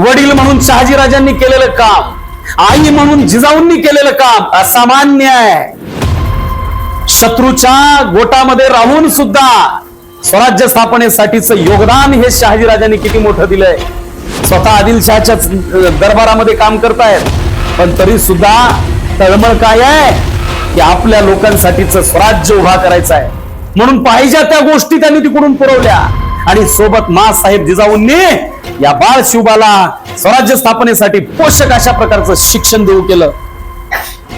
वडील म्हणून शहाजीराजांनी केलेलं काम आई म्हणून जिजाऊंनी केलेलं काम असामान्य आहे. शत्रूच्या गोटामध्ये राहून सुद्धा स्वराज्य स्थापनेसाठीच योगदान हे शहाजीराजांनी किती मोठं दिलंय. स्वतः आदिलशहाच्या दरबारामध्ये काम करतायत पण तरी सुद्धा तळमळ काय आहे की आपल्या लोकांसाठीच स्वराज्य उभा करायचं आहे. म्हणून पाहिजे त्या गोष्टी त्यांनी तिकडून पुरवल्या. आणि सोबत मा साहेब जिजाऊंनी या बाळ शिवबाला स्वराज्य स्थापनेसाठी पोषक अशा प्रकारचं शिक्षण देऊ केलं.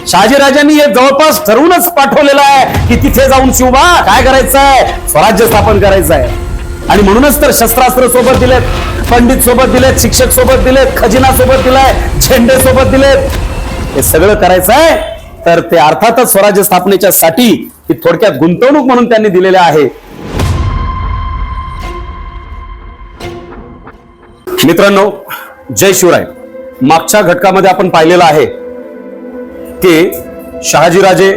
शहाजीराजांनी हे जवळपास ठरवूनच पाठवलेलं आहे की तिथे जाऊन शिवबा काय करायचं आहे स्वराज्य स्थापन करायचं आहे आणि म्हणूनच तर शस्त्रास्त्र सोबत दिलेत पंडित सोबत दिलेत शिक्षक सोबत दिलेत खजिना सोबत दिलाय झेंडे सोबत दिलेत. हे सगळं करायचं आहे तर ते अर्थातच स्वराज्य स्थापनेच्या साठी ही थोडक्यात गुंतवणूक म्हणून त्यांनी दिलेले आहे. मित्रांनो जय शिवराय. मागच्या घटकामध्ये आपण पाहिलेलं आहे की शहाजीराजे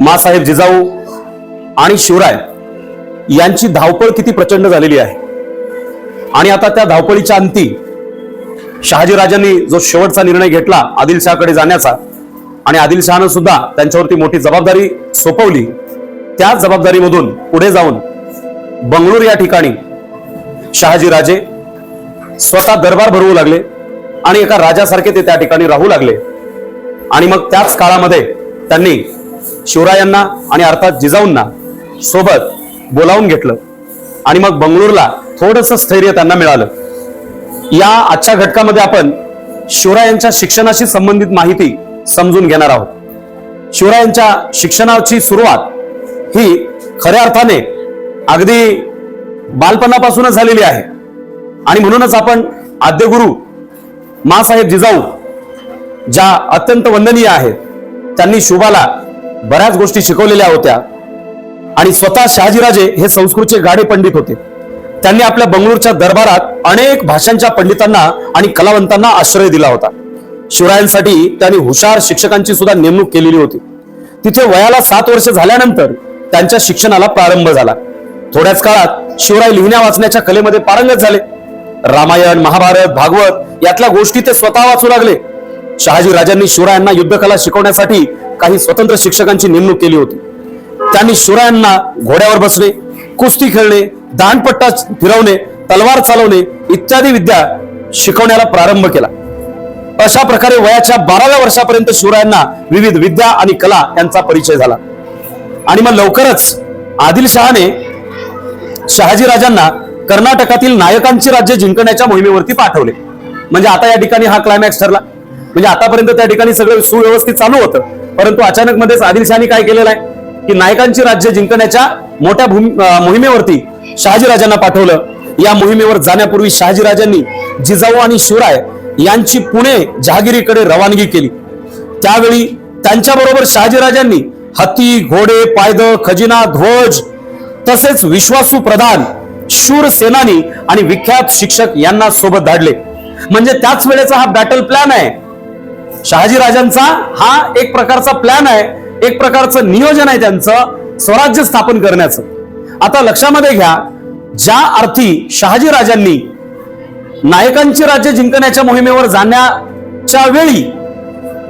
मासाहेब जिजाऊ आणि शिवराय यांची धावपळ किती प्रचंड झालेली आहे. आणि आता त्या धावपळीच्या अंती शहाजीराजांनी जो शेवटचा निर्णय घेतला आदिलशहाकडे जाण्याचा आणि आदिलशहानं सुद्धा त्यांच्यावरती मोठी जबाबदारी सोपवली त्या जबाबदारीमधून पुढे जाऊन बंगळूर या ठिकाणी शहाजीराजे स्वतः दरबार भरवू लागले आणि एका राजासारखे ते त्या ठिकाणी राहू लागले. आणि मग त्याच काळामध्ये त्यांनी शिवरायांना आणि अर्थात जिजाऊंना सोबत बोलावून घेतलं. आणि मग बंगळूरला थोडस स्थैर्य त्यांना मिळालं. या आजच्या घटकामध्ये आपण शिवरायांच्या शिक्षणाशी संबंधित माहिती समजून घेणार आहोत. शिवरायांच्या शिक्षणाची सुरुवात ही खऱ्या अर्थाने अगदी बालपणापासूनच झालेली आहे. आणि म्हणूनच आपण आद्यगुरु मासाहेब जिजाऊ ज्या अत्यंत वंदनीय आहेत त्यांनी शुभाला बऱ्याच गोष्टी शिकवलेल्या होत्या. आणि स्वतः शहाजीराजे हे संस्कृतचे गाडे पंडित होते. त्यांनी आपल्या बंगळूरच्या दरबारात अनेक भाषांच्या पंडितांना आणि कलावंतांना आश्रय दिला होता. शिवरायांसाठी त्यांनी हुशार शिक्षकांची सुद्धा नेमणूक केलेली होती. तिथे वयाला सात वर्ष झाल्यानंतर त्यांच्या शिक्षणाला प्रारंभ झाला. थोड्याच काळात शिवराय लिहिण्या वाचण्याच्या कलेमध्ये पारंगत झाले. रामायण महाभारत भागवत यातल्या गोष्टी ते स्वतः वाचू लागले. शहाजी राजांनी शिवरायांना युद्धकला शिकवण्यासाठी काही स्वतंत्र शिक्षकांची नेमणूक केली होती. त्यांनी शिवरायांना घोड्यावर बसणे कुस्ती खेळणे दानपट्टा फिरवणे तलवार चालवणे इत्यादी विद्या शिकवण्याला प्रारंभ केला. अशा प्रकारे वयाच्या बाराव्या वर्षापर्यंत शिवरायांना विविध विद्या आणि कला यांचा परिचय झाला. आणि मग लवकरच आदिलशहाने शहाजी राजांना कर्नाटकातील नायकांची राज्य जिंकण्याच्या मोहिमेवरती पाठवले. म्हणजे आता या ठिकाणी हा क्लायमॅक्स ठरला. म्हणजे आतापर्यंत त्या ठिकाणी सगळं सुव्यवस्थित चालू होतं. परंतु अचानक मध्येच आदिलशहानी काय केलेलं आहे? की नायकांची राज्य जिंकण्याच्या मोठ्या भूमि- मोहिमेवरती शहाजीराजांना पाठवलं. या मोहिमेवर जाण्यापूर्वी शहाजीराजांनी जिजाऊ आणि शिवराय यांची पुणे जहागिरीकडे रवानगी केली. त्यावेळी त्यांच्या बरोबर शहाजीराजांनी हत्ती घोडे पायदळ खजिना ध्वज तसेच विश्वासू प्रधान शूर सेनानी आणि विख्यात शिक्षक यांना सोबत धाडले. म्हणजे त्याच वेळेचा हा बॅटल प्लॅन आहे. शहाजी राजांचा हा एक प्रकारचा प्लॅन आहे. एक प्रकारचं नियोजन आहे त्यांचं स्वराज्य स्थापन करण्याचं. आता लक्षामध्ये घ्या ज्या अर्थी शहाजी राजांनी नायकांची राज्य जिंकण्याच्या मोहिमेवर जाण्याच्या वेळी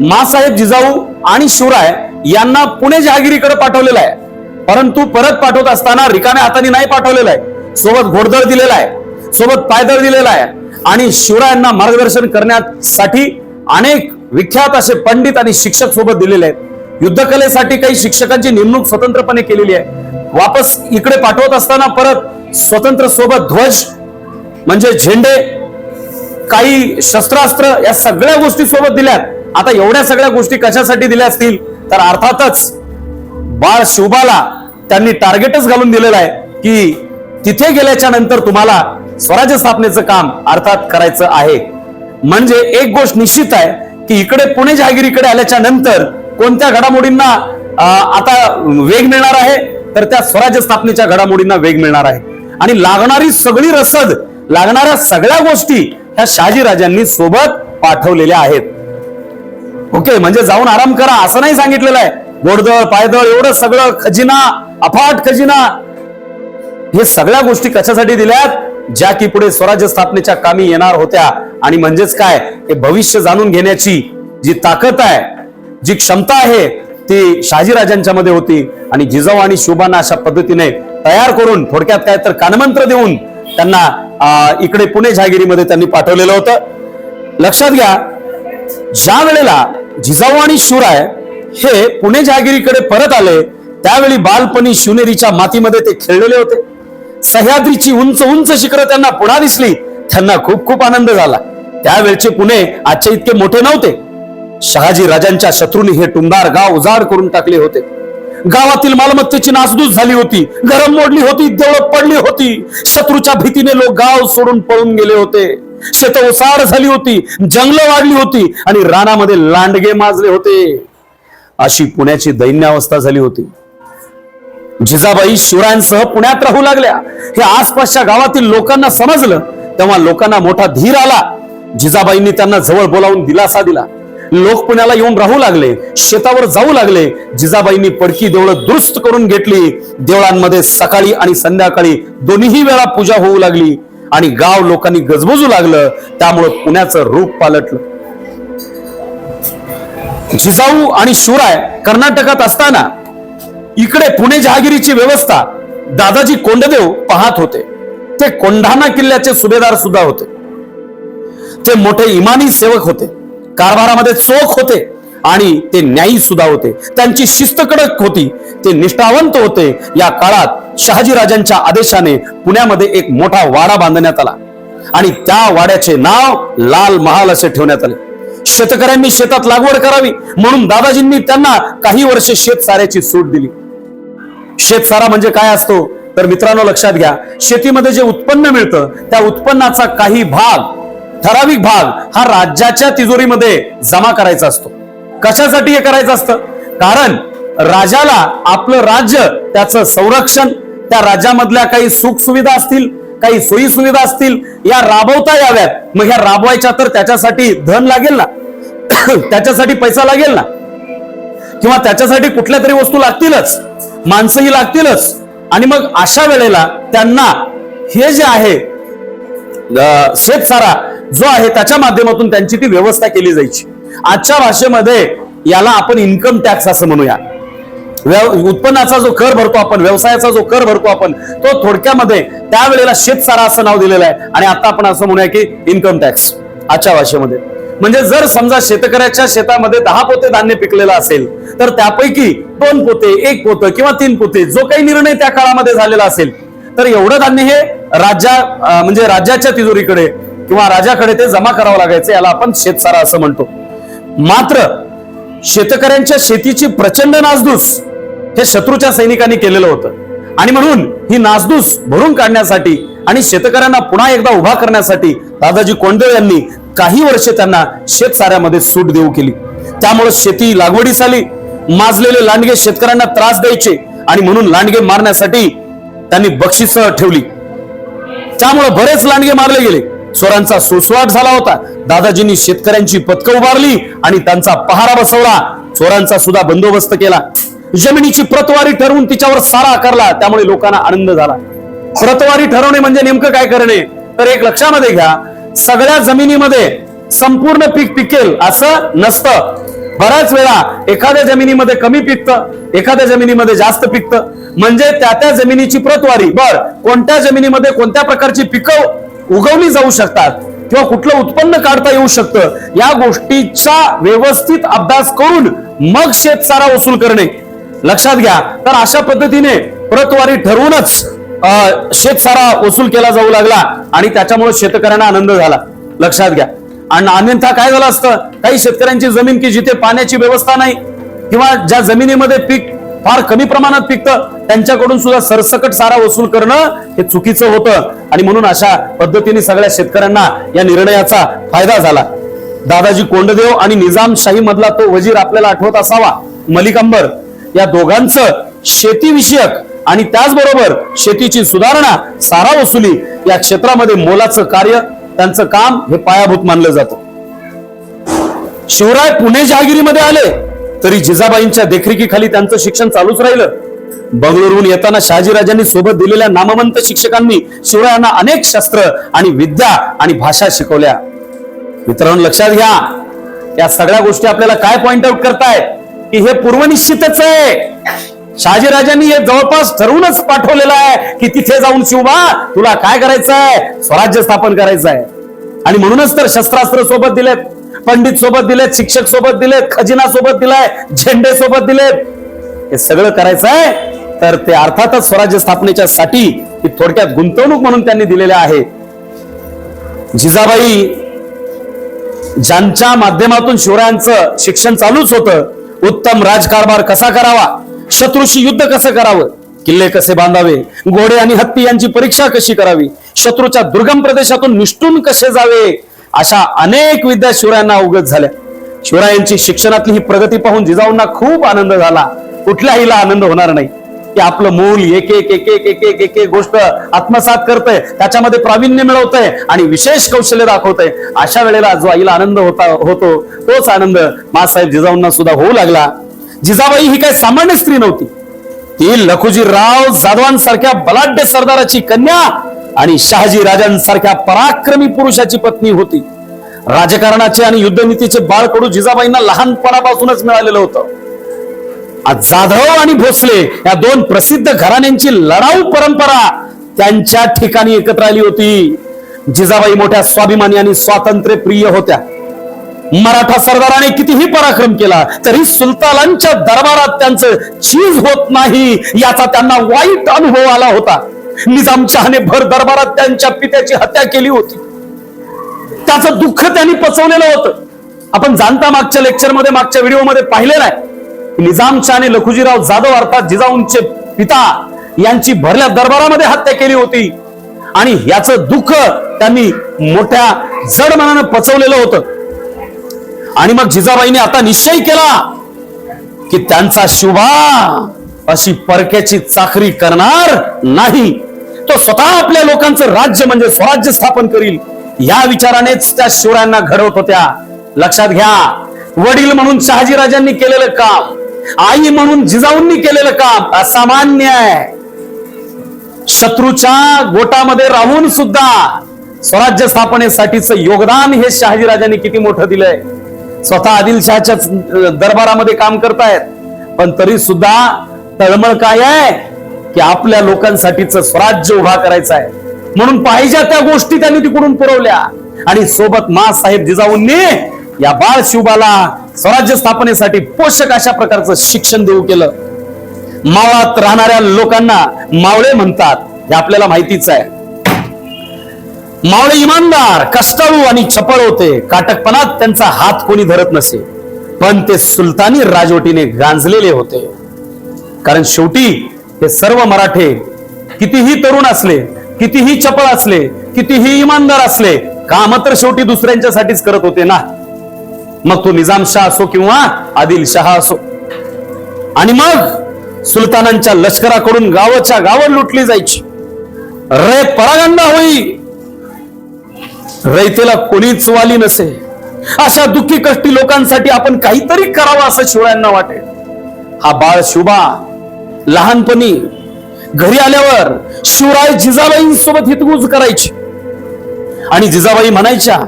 मासाहेब जिजाऊ आणि शिवराय यांना पुणे जहागिरीकडे पाठवलेलं आहे. परंतु परत पाठवत असताना रिकाम्या हाताने नाही पाठवलेलं आहे. सोबत घोडदळ दिलेला आहे सोबत पायदळ दिलेला आहे. आणि शिवरायांना मार्गदर्शन करण्यासाठी अनेक विख्यात असे पंडित आणि शिक्षक सोबत दिलेले आहेत. युद्धकलेसाठी काही शिक्षकांची नेमणूक स्वतंत्रपणे केलेली आहे. वापस इकडे पाठवत असताना परत स्वतंत्र सोबत ध्वज म्हणजे झेंडे काही शस्त्रास्त्र या सगळ्या गोष्टी सोबत दिल्यात आता एवढ्या सगळ्या गोष्टी कशासाठी दिल्या असतील? तर अर्थातच बाळ शिवबाला त्यांनी टार्गेटच घालून दिलेलं आहे की तिथे गेल्याच्यानंतर तुम्हाला स्वराज्य स्थापनेचं काम अर्थात करायचं आहे. म्हणजे एक गोष्ट निश्चित आहे की इकडे पुणे जहागिरीकडे आल्याच्यानंतर कोणत्या घडामोडींना आता वेग मिळणार आहे तर त्या स्वराज्य स्थापनेच्या घडामोडींना वेग मिळणार आहे. आणि लागणारी सगळी रसद लागणाऱ्या सगळ्या गोष्टी ह्या शहाजी राजांनी सोबत पाठवलेल्या आहेत. ओके म्हणजे जाऊन आराम करा असं नाही सांगितलेलं आहे. घोडदळ पायदळ एवढं सगळं खजिना अफाट खजिना हे सगळ्या गोष्टी कशासाठी दिल्यात? ज्या की पुढे स्वराज्य स्थापनेच्या कामी येणार होत्या. आणि म्हणजेच काय? हे भविष्य जाणून घेण्याची जी ताकद आहे जी क्षमता आहे ती शहाजीराजांच्या मध्ये होती. आणि जिजाऊ आणि शोभांना अशा पद्धतीने तयार करून थोडक्यात काय तर कानमंत्र देऊन त्यांना इकडे पुणे जहागिरीमध्ये त्यांनी पाठवलेलं होतं. लक्षात घ्या ज्या वेळेला जिजाऊ आणि शिवराय हे पुणे जहागिरीकडे परत आले त्यावेळी बालपणी शिवनेरीच्या मातीमध्ये ते खेळलेले होते. सह्याद्रीची उंच उंच शिखरं त्यांना पुन्हा दिसली. त्यांना खूप खूप आनंद झाला. त्यावेळचे पुणे आजचे इतके मोठे नव्हते. शहाजी राजांच्या शत्रूंनी हे टुमदार गाव उजाड करून टाकले होते. गावातील मालमत्तेची नासधूस झाली होती. गरम मोडली होती देवळ पडली होती. शत्रूच्या भीतीने लोक गाव सोडून पळून गेले होते. शेत ओसाड झाली होती जंगलं वाढली होती आणि रानामध्ये लांडगे माजले होते. अशी पुण्याची दैन्य अवस्था झाली होती. जिजाबाई शिवरायांसह पुण्यात राहू लागल्या. हे आसपासच्या गावातील लोकांना समजलं. तेव्हा लोकांना मोठा धीर आला. जिजाबाईंनी त्यांना जवळ बोलावून दिलासा दिला. लोक पुण्याला येऊन राहू लागले. शेतावर जाऊ लागले. जिजाबाईंनी पडकी देवळं दुरुस्त करून घेतली. देवळांमध्ये सकाळी आणि संध्याकाळी दोन्ही वेळा पूजा होऊ लागली. आणि गाव लोकांनी गजबजू लागलं. त्यामुळं पुण्याचं रूप पालटलं. जिजाऊ आणि शिवराय कर्नाटकात असताना इकडे पुणे जहागिरीची व्यवस्था दादाजी कोंडदेव पाहत होते. ते कोंढाणा किल्ल्याचे सुभेदार सुद्धा होते. ते मोठे इमानी सेवक होते. कारभारामध्ये चोख होते आणि ते न्यायी सुद्धा होते. त्यांची शिस्त कडक होती. ते निष्ठावंत होते. या काळात शहाजीराजांच्या आदेशाने पुण्यामध्ये एक मोठा वाडा बांधण्यात आला आणि त्या वाड्याचे नाव लाल महाल असे ठेवण्यात आले. शेतकऱ्यांनी शेतात लागवड करावी म्हणून दादाजींनी त्यांना काही वर्ष शेत साऱ्याची सूट दिली. शेतसारा म्हणजे काय असतो? तर मित्रांनो लक्षात घ्या. शेतीमध्ये जे उत्पन्न मिळतं त्या उत्पन्नाचा काही भाग ठराविक भाग हा राज्याच्या तिजोरीमध्ये जमा करायचा असतो. कशासाठी हे करायचं असतं? कारण राजाला आपलं राज्य त्याचं संरक्षण त्या राज्यामधल्या काही सुख सुविधा असतील काही सोयी सुविधा असतील या राबवता याव्यात. मग ह्या राबवायच्या तर त्याच्यासाठी धन लागेल ना? त्याच्यासाठी पैसा लागेल ना? किंवा त्याच्यासाठी कुठल्या तरी वस्तू लागतीलच माणसंही लागतीलच. आणि मग अशा वेळेला त्यांना हे जे आहे अं, शेतसारा जो आहे त्याच्या माध्यमातून त्यांची ती व्यवस्था केली जायची. आजच्या भाषेमध्ये याला आपण इन्कम टॅक्स असं म्हणूया. उत्पन्नाचा जो कर भरतो आपण व्यवसायाचा जो कर भरतो आपण तो थोडक्यामध्ये त्यावेळेला शेतसारा असं नाव दिलेलं आहे. आणि आता आपण असं म्हणूया की इन्कम टॅक्स आजच्या भाषेमध्ये. म्हणजे जर समजा शेतकऱ्याच्या शेतामध्ये दहा पोते धान्य पिकलेलं असेल तर त्यापैकी दोन पोते एक पोतं किंवा तीन पोते जो काही निर्णय त्या काळामध्ये झालेला असेल तर एवढं धान्य हे राज्या म्हणजे राज्याच्या तिजोरीकडे किंवा राजाकडे ते जमा करावं लागायचं याला आपण शेतसारा असं म्हणतो. मात्र शेतकऱ्यांच्या शेतीची प्रचंड नासधूस हे शत्रूच्या सैनिकांनी केलेलं होतं. आणि म्हणून ही नासधूस भरून काढण्यासाठी आणि शेतकऱ्यांना पुन्हा एकदा उभा करण्यासाठी दादाजी कोंडदेव यांनी काही वर्ष त्यांना शेतसाऱ्यामध्ये सूट देऊ केली. त्यामुळे शेती लागवडीस आली. माजलेले लांडगे शेतकऱ्यांना त्रास द्यायचे आणि म्हणून लांडगे मारण्यासाठी त्यांनी बक्षिस ठेवली. त्यामुळे बरेच लांडगे मारले गेले. चोरांचा सुसवाट झाला होता. दादाजींनी शेतकऱ्यांची पथकं उभारली आणि त्यांचा पहारा बसवला. चोरांचा सुद्धा बंदोबस्त केला. जमिनीची प्रतवारी ठरवून तिच्यावर सारा आकारला. त्यामुळे लोकांना आनंद झाला. प्रतवारी ठरवणे म्हणजे नेमकं काय करणे? तर एक लक्षामध्ये घ्या. सगळ्या जमिनीमध्ये संपूर्ण पीक पिकेल असं नसतं. बऱ्याच वेळा एखाद्या जमिनीमध्ये कमी पिकतं एखाद्या जमिनीमध्ये जास्त पिकतं. म्हणजे त्या त्या जमिनीची प्रतवारी बर कोणत्या जमिनीमध्ये कोणत्या प्रकारची पिकं उगवली जाऊ शकतात किंवा कुठलं उत्पन्न काढता येऊ शकतं या गोष्टीचा व्यवस्थित अभ्यास करून मग शेतसारा वसूल करणे. लक्षात घ्या तर अशा पद्धतीने प्रतवारी ठरवूनच अं, शेतसारा वसूल केला जाऊ लागला आणि त्याच्यामुळे शेतकऱ्यांना आनंद झाला. लक्षात घ्या. आणि अन्यथा काय झालं असतं? काही शेतकऱ्यांची जमीन की जिथे पाण्याची व्यवस्था नाही किंवा ज्या जमिनीमध्ये पीक फार कमी प्रमाणात पिकतं त्यांच्याकडून सुद्धा सरसकट सारा वसूल करणं हे चुकीचं होतं. आणि म्हणून अशा पद्धतीने सगळ्या शेतकऱ्यांना या निर्णयाचा फायदा झाला. दादाजी कोंडदेव आणि निजामशाही मधला तो वजीर आपल्याला आठवत असावा. मलिक अंबर या दोघांचं शेतीविषयक आणि त्याचबरोबर शेतीची सुधारणा सारा वसुली या क्षेत्रामध्ये मोलाचं कार्य त्यांचं काम हे पायाभूत मानलं जातं. शिवराय पुणे जहागिरीमध्ये आले तरी जिजाबाईंच्या देखरेखीखाली त्यांचं शिक्षण चालूच राहिलं. बंगळुरूहून येताना शहाजीराजांनी सोबत दिलेल्या नामवंत शिक्षकांनी शिवरायांना अनेक शस्त्र आणि विद्या आणि भाषा शिकवल्या. मित्रांनो लक्षात घ्या या सगळ्या गोष्टी आपल्याला काय पॉइंट आउट करतायत की हे पूर्वनिश्चितच आहे. शहाजीराजांनी हे जवळपास ठरवूनच पाठवलेलं आहे की तिथे जाऊन शिवबा तुला काय करायचं आहे स्वराज्य स्थापन करायचं आहे आणि म्हणूनच तर शस्त्रास्त्र सोबत दिलेत पंडित सोबत दिलेत शिक्षक सोबत दिलेत खजिना सोबत दिलाय झेंडे सोबत दिलेत. हे सगळं करायचं आहे तर ते अर्थातच स्वराज्य स्थापनेच्या साठी ही थोडक्यात गुंतवणूक म्हणून त्यांनी दिलेल्या आहे. जिजाबाई ज्यांच्या माध्यमातून शिवरायांचं शिक्षण चालूच होतं उत्तम राजकारभार कसा करावा? शत्रूशी युद्ध कसं करावं? किल्ले कसे बांधावे? घोडे आणि हत्ती यांची परीक्षा कशी करावी? शत्रूच्या दुर्गम प्रदेशातून निष्ठून कसे जावे? अशा अनेक विद्या शिवरायांना अवगत झाल्या. शिवरायांची शिक्षणातली ही प्रगती पाहून जिजाऊंना खूप आनंद झाला. कुठल्याहीला आनंद होणार नाही. की आपलं मूल एक एक एक एक एक एक एक एक गोष्ट आत्मसात करतंय त्याच्यामध्ये प्रावीण्य मिळवतंय आणि विशेष कौशल्य दाखवतंय. अशा वेळेला जो आईला आनंद होता होतो तोच आनंद मासाहेब जिजाऊंना सुद्धा होऊ लागला. जिजाबाई ही काही सामान्य स्त्री नव्हती. ती लखुजी राव जाधवांसारख्या बलाढ्य सरदाराची कन्या आणि शहाजी राजांसारख्या पराक्रमी पुरुषाची पत्नी होती. राजकारणाचे आणि युद्धनीतीचे बाळकडू जिजाबाईंना लहानपणापासूनच मिळालेलं होतं. आज जाधव आणि भोसले या दोन प्रसिद्ध घराण्यांची लढाऊ परंपरा त्यांच्या ठिकाणी एकत्र आली होती. जिजाबाई मोठ्या स्वाभिमानी आणि स्वातंत्र्य प्रिय होत्या. मराठा सरदाराने कितीही पराक्रम केला तरी सुलतानांच्या दरबारात त्यांचं चीज होत नाही याचा त्यांना वाईट अनुभव आला होता. निजामशहाने भर दरबारात त्यांच्या पित्याची हत्या केली होती. त्याचं दुःख त्यांनी पचवलेलं होतं. आपण जाणता मागच्या लेक्चरमध्ये मागच्या व्हिडिओमध्ये पाहिले नाही. निजामशहाने लखुजीराव जाधव अर्थात जिजाऊंचे पिता यांची भरल्या दरबारामध्ये हत्या केली होती. आणि याचं दुःख त्यांनी मोठ्या जड मनानं पचवलेलं होतं. आणि मग जिजाबाईने आता निश्चय केला की त्यांचा शुभा अशी परक्याची चाकरी करणार नाही. तो स्वतः आपल्या लोकांचं राज्य म्हणजे स्वराज्य स्थापन करील. या विचारानेच त्या शिवरायांना घडवत होत्या. लक्षात घ्या वडील म्हणून शहाजीराजांनी केलेलं काम आई म्हणून जिजाऊंनी केलेलं काम असामान्य आहे. शत्रूच्या गोटामध्ये राहून सुद्धा स्वराज्य स्थापनेसाठीच योगदान हे शहाजीराजांनी किती मोठं दिलंय? स्वतः आदिलशहाच्या दरबारामध्ये काम करतायत. पण तरी सुद्धा तळमळ काय आहे? की आपल्या लोकांसाठीच स्वराज्य उभा करायचं आहे. म्हणून पाहिजे त्या गोष्टी त्यांनी तिकडून पुरवल्या. आणि सोबत मासाहेब जिजाऊंनी या बाळ शिवबाला स्वराज्य स्थापनेसाठी पोषक अशा प्रकारचं शिक्षण देऊ केलं. मावळात राहणाऱ्या लोकांना मावळे म्हणतात हे आपल्याला माहितीच आहे. मावळे इमानदार कष्टाळू आणि चपळ होते. काटकपणात त्यांचा हात कोणी धरत नसे. पण ते सुलतानी राजवटीने गांजलेले होते. कारण शेवटी हे सर्व मराठे कितीही तरुण असले कितीही चपळ असले कितीही इमानदार असले काम तर शेवटी दुसऱ्यांच्यासाठीच करत होते ना? मग तो निजामशाह असो किंवा आदिलशहा असो. आणि मग सुलतानांच्या लष्कराकडून गावाच्या गावं लुटली जायची. रे परागंदा होई. रयतेला कोणीच वाली नसे. अशा दुःखी कष्टी लोकांसाठी आपण काहीतरी करावं असं शिवरायांना वाटे हा बाळ शुभा लहानपणी घरी आल्यावर शिवराय जिजाबाईंसोबत हितगुज करायची. आणि जिजाबाई म्हणायच्या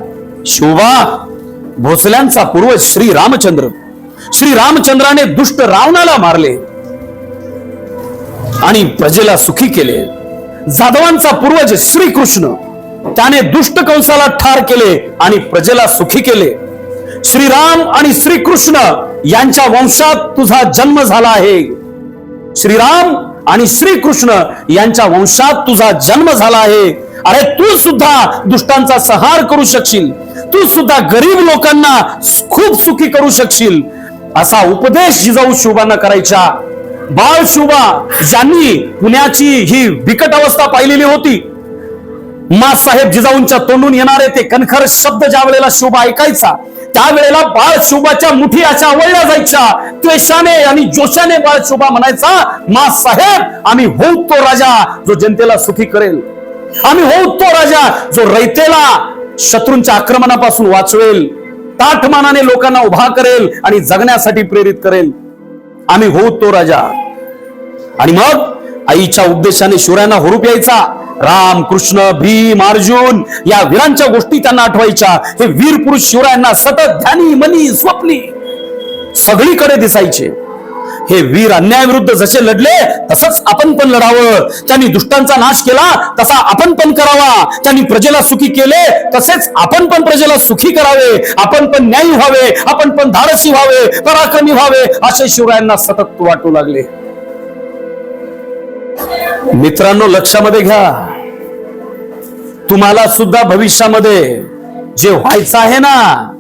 शिवबा भोसल्यांचा पूर्वज श्री रामचंद्र. श्री रामचंद्राने दुष्ट रावणाला मारले. आणि प्रजेला सुखी केले. जाधवांचा पूर्वज श्रीकृष्ण. त्याने दुष्ट कंसाला ठार केले आणि प्रजेला सुखी केले. श्रीराम आणि श्रीकृष्ण यांच्या वंशात तुझा जन्म झाला आहे. श्रीराम आणि श्रीकृष्ण यांच्या वंशात तुझा जन्म झाला आहे. अरे तू सुद्धा दुष्टांचा संहार करू शकशील. तू सुद्धा गरीब लोकांना खूप सुखी करू शकशील. असा उपदेश जिजाऊ शिवबांना करायच्या बाळ शिवबा ज्यांनी पुण्याची ही बिकट अवस्था पाहिलेली होती साहेब जिजाऊंच्या तोंडून येणारे ते कणखर शब्द ज्या वेळेला शिवबा ऐकायचा त्यावेळेला बाळ शिवबाच्या मुठी अशा आवळल्या जायच्या. त्वेषाने आणि जोशाने बाळ शिवबा म्हणायचा मा साहेब आम्ही होऊ तो राजा जो जनतेला सुखी करेल. आम्ही होऊ तो राजा जो रयतेला शत्रूंच्या आक्रमणापासून वाचवेल. ताठमानाने लोकांना उभा करेल आणि जगण्यासाठी प्रेरित करेल. आम्ही होऊ तो राजा. आणि मग आईच्या उपदेशाने शिवरायांना हुरूप यायचा. राम कृष्ण भीम अर्जुन या वीरांच्या गोष्टी त्यांना आठवायच्या. हे वीर पुरुष शिवरायांना सतत ध्यानी मनी स्वप्नी सगळीकडे दिसायचे. हे वीर अन्यायाविरुद्ध जसे लढले तसंच आपण पण लढावं. त्यांनी दुष्टांचा नाश केला तसा आपण पण करावा. त्यांनी प्रजेला सुखी केले तसेच आपण पण प्रजेला सुखी करावे. आपण पण न्यायी व्हावे आपण पण धाडसी व्हावे पराक्रमी व्हावे असे शिवरायांना सतत वाटू लागले. मित्रांनो लक्षामध्ये घ्या. तुम्हाला सुद्धा भविष्यामध्ये जे व्हायचं आहे ना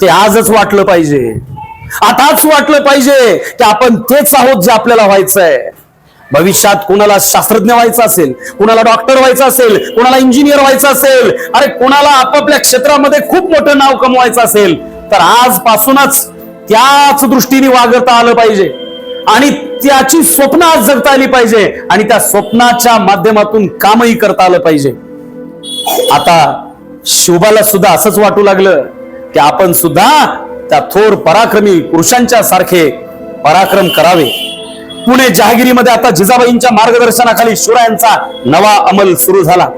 ते आजच वाटलं पाहिजे. आताच वाटलं पाहिजे की आपण तेच आहोत जे आपल्याला व्हायचं आहे भविष्यात कोणाला शास्त्रज्ञ व्हायचं असेल कोणाला डॉक्टर व्हायचं असेल कोणाला इंजिनियर व्हायचं असेल अरे कोणाला आपापल्या क्षेत्रामध्ये खूप मोठं नाव कमवायचं असेल तर आजपासूनच त्याच दृष्टीने वागता आलं पाहिजे. आणि त्याची स्वप्न आज जगता आली पाहिजे आणि त्या स्वप्नाच्या माध्यमातून कामही करता आलं पाहिजे. आता शिवबाला सुद्धा असंच वाटू लागलं की आपण सुद्धा त्या थोर पराक्रमी पुरुषांच्या सारखे पराक्रम करावे. पुणे जहागिरीमध्ये आता जिजाबाईंच्या मार्गदर्शनाखाली शिवरायांचा नवा अंमल सुरू झाला.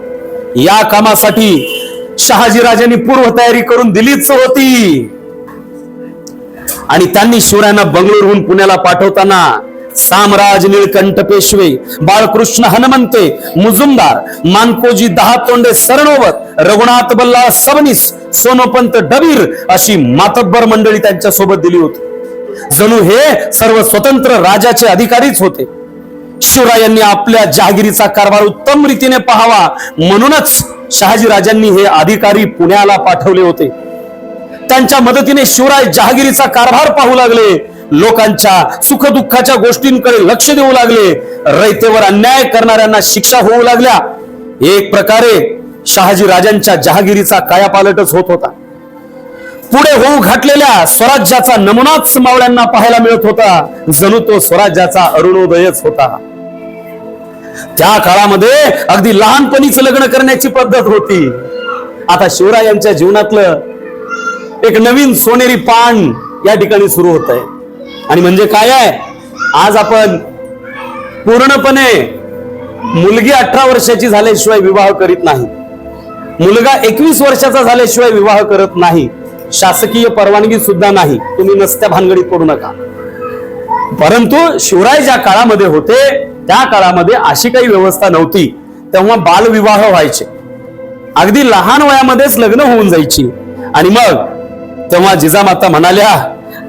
या कामासाठी शहाजीराजांनी पूर्वतयारी करून दिलीच होती. आणि त्यांनी शिवरायांना बंगळुरूहून पुण्याला पाठवताना सामराज निळकंठ पेशवे बाळकृष्ण हनुमंते मुजुमदार मानकोजी दहा तोंडे सरणोवत रघुनाथ बल्ला सबनीस सोनोपंत डबीर अशी मातब्बर मंडळी त्यांच्यासोबत दिली होती. जणू हे सर्व स्वतंत्र राजाचे अधिकारीच होते. शिवरायांनी आपल्या जहागिरीचा कारभार उत्तम रीतीने पाहावा म्हणूनच शहाजी राजांनी हे अधिकारी पुण्याला पाठवले होते. त्यांच्या मदतीने शिवराय जहागिरीचा कारभार पाहू लागले. लोकांच्या सुखदुःखाच्या गोष्टींकडे लक्ष देऊ लागले. रयतेवर अन्याय करणाऱ्यांना शिक्षा होऊ लागल्या. एक प्रकारे शहाजी राजांच्या जहागिरीचा कायापालटच होत होता. पुढे होऊ घातलेल्या स्वराज्याचा नमुनाच मावळ्यांना पाहायला मिळत होता. जणू तो स्वराज्याचा अरुणोदयच होता. त्या काळामध्ये अगदी लहानपणीच लग्न करण्याची पद्धत होती. आता शिवरायांच्या जीवनातलं एक नवीन सोनेरी पान या ठिकाणी सुरू होत आहे आणि म्हणजे काय आहे? आज आपण पूर्णपणे मुलगी अठरा वर्षाची झाल्याशिवाय विवाह करीत नाही. मुलगा एकवीस वर्षाचा झाल्याशिवाय विवाह करत नाही. शासकीय परवानगी सुद्धा नाही. तुम्ही नसत्या भानगडीत पडू नका. परंतु शिवराय ज्या काळामध्ये होते त्या काळामध्ये अशी काही व्यवस्था नव्हती. तेव्हा बालविवाह व्हायचे. अगदी लहान वयामध्येच लग्न होऊन जायची. आणि मग तेव्हा जिजामाता म्हणाल्या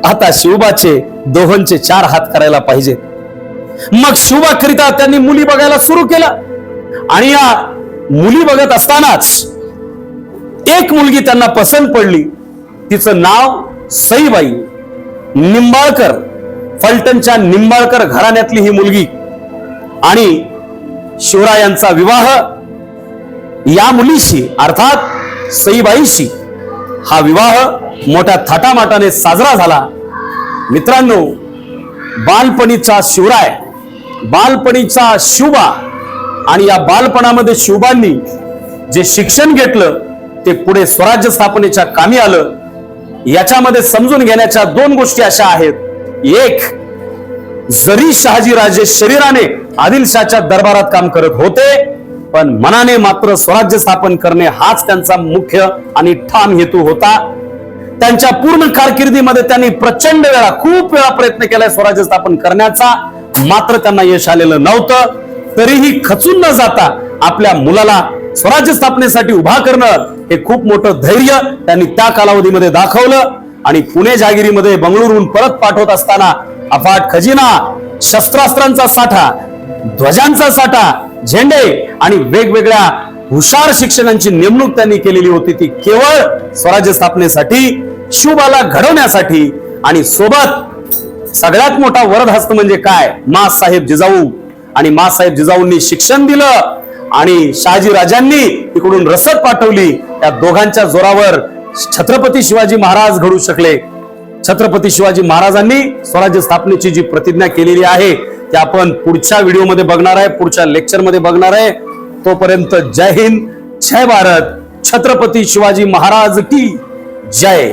आता शिवबाचे दोहनचे चार हात करायला पाहिजेत. मग शिवबाकरिता त्यांनी मुली बघायला सुरू केलं. आणि या मुली बघत असतानाच एक मुलगी त्यांना पसंत पडली. तिचं नाव सईबाई निंबाळकर फलटणच्या निंबाळकर घराण्यातली ही मुलगी. आणि शिवरायांचा विवाह या मुलीशी अर्थात सईबाईशी हा विवाह मोठ्या थाटामाटाने साजरा झाला. मित्रांनो बालपणीचा शिवराय बालपणीचा शिवबा आणि या बालपणामध्ये शिवबांनी जे शिक्षण घेतलं ते पुढे स्वराज्य स्थापनेच्या कामी आलं. याच्यामध्ये समजून घेण्याच्या दोन गोष्टी अशा आहेत. एक जरी शहाजीराजे शरीराने आदिलशाहच्या दरबारात काम करत होते पण मनाने मात्र स्वराज्य स्थापन करणे हाच त्यांचा मुख्य आणि ठाम हेतू होता. त्यांच्या पूर्ण कारकिर्दीमध्ये त्यांनी प्रचंड वेळा खूप वेळा प्रयत्न केलाय स्वराज्य स्थापन करण्याचा. मात्र त्यांना यश आलेलं नव्हतं. तरीही खचून न जाता आपल्या मुलाला स्वराज्य स्थापनेसाठी उभा करणं हे खूप मोठं धैर्य त्यांनी त्या कालावधीमध्ये दाखवलं. आणि पुणे जहागिरीमध्ये बंगळुरूहून परत पाठवत असताना अफाट खजिना शस्त्रास्त्रांचा साठा ध्वजांचा साठा झेंडे आणि वेगवेगळ्या हुशार शिक्षकांची नेमणूक त्यांनी केलेली होती. ती केवळ स्वराज्य स्थापनेसाठी शुभाला घडवण्यासाठी आणि सोबत सगळ्यात मोठा वरद हस्त म्हणजे काय? मा साहेब जिजाऊ. आणि मा साहेब जिजाऊंनी शिक्षण दिलं आणि शहाजी राजांनी इकडून रसद पाठवली. त्या दोघांच्या जोरावर छत्रपती शिवाजी महाराज घडू शकले. छत्रपती शिवाजी महाराजांनी स्वराज्य स्थापनेची जी प्रतिज्ञा केलेली आहे ते आपण पुढच्या व्हिडिओमध्ये बघणार आहे पुढच्या लेक्चरमध्ये बघणार आहे. तोपर्यंत जय हिंद जय भारत. छत्रपती शिवाजी महाराज की जय.